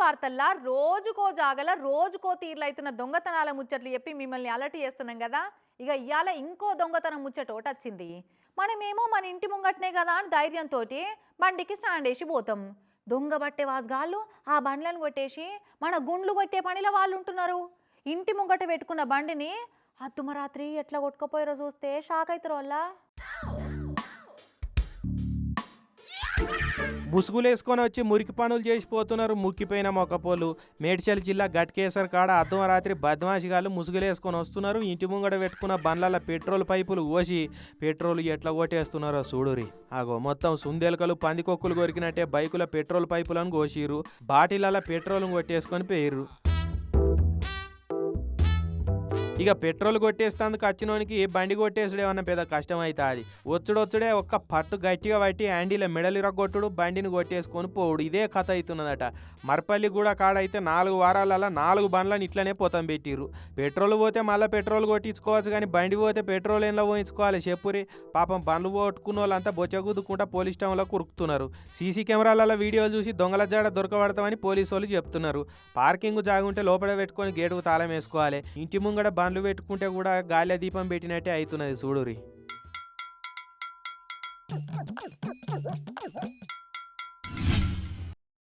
వార్తల్లా రోజుకో జాగల రోజుకో తీర్లైతున్న దొంగతనాల ముచ్చట్లు చెప్పి మిమ్మల్ని అలర్ట్ చేస్తున్నాం కదా. ఇక ఇవాళ ఇంకో దొంగతనం ముచ్చట ఒకటి వచ్చింది మనమేమో మన ఇంటి ముంగట్నే కదా అని ధైర్యంతో బండికి స్టాండ్ వేసి పోతాం. దొంగ పట్టే వాసుగాళ్ళు ఆ బండ్లను కొట్టేసి మన గుండ్లు కొట్టే పనిలో వాళ్ళు ఉంటున్నారు ఇంటి ముంగట పెట్టుకున్న బండిని అద్దుమరాత్రి ఎట్లా కొట్టుకుపోయారో చూస్తే షాక్ అవుతారు ముసుగులేసుకొని వచ్చి మురికి పనులు చేసిపోతున్నారు ముక్కిపోయిన మొక్కపోలు. మేడ్చల్ జిల్లా గట్కేసర్ కాడ అర్ధం రాత్రి బద్మాషిగాళ్ళు ముసుగులేసుకొని వస్తున్నారు. ఇంటి ముంగడ పెట్టుకున్న బండ్ల పెట్రోల్ పైపులు ఓసి పెట్రోల్ ఎట్లా కొట్టేస్తున్నారో చూడురి ఆగో మొత్తం సుందేలకలు పందికొక్కులు కొరికినట్టే బైకుల పెట్రోల్ పైపులను కోసిరు బాటిళ్ళ పెట్రోల్ కొట్టేసుకొని పోయిర్రు. ఇక పెట్రోల్ కొట్టేస్తందుకు వచ్చినోనికి బండి కొట్టేసుడేమన్నా పెద్ద కష్టం అవుతుంది వచ్చుడొచ్చుడే ఒక్క పట్టు గట్టిగా పట్టి హ్యాండీల మెడలు కొట్టుడు బండిని కొట్టేసుకొని పోవుడు. ఇదే కథ అవుతున్నదట మరపల్లి కూడా కాడైతే నాలుగు వారాలలో నాలుగు బండ్లను ఇట్లనే పోతం పెట్టిర్రు. పెట్రోల్ పోతే మళ్ళీ పెట్రోల్ కొట్టించుకోవచ్చు కానీ బండి పోతే పెట్రోల్ ఏంలో పోయించుకోవాలి చెప్పురి. పాపం బండ్లు పోట్టుకున్న వాళ్ళంతా బొచ్చగుద్దుకుంటా పోలీస్ స్టేషన్లో కురుకుతున్నారు. సీసీ కెమెరాలలో వీడియోలు చూసి దొంగల జాడ దొరకబడతామని పోలీసు వాళ్ళు చెప్తున్నారు. పార్కింగ్ జాగుంటే లోపల పెట్టుకొని గేటుకు తాళం వేసుకోవాలి. ఇంటి ముంగడ బండ్లు పెట్టుకుంటే కూడా గాలి దీపం పెట్టినట్టే అవుతున్నది చూడురి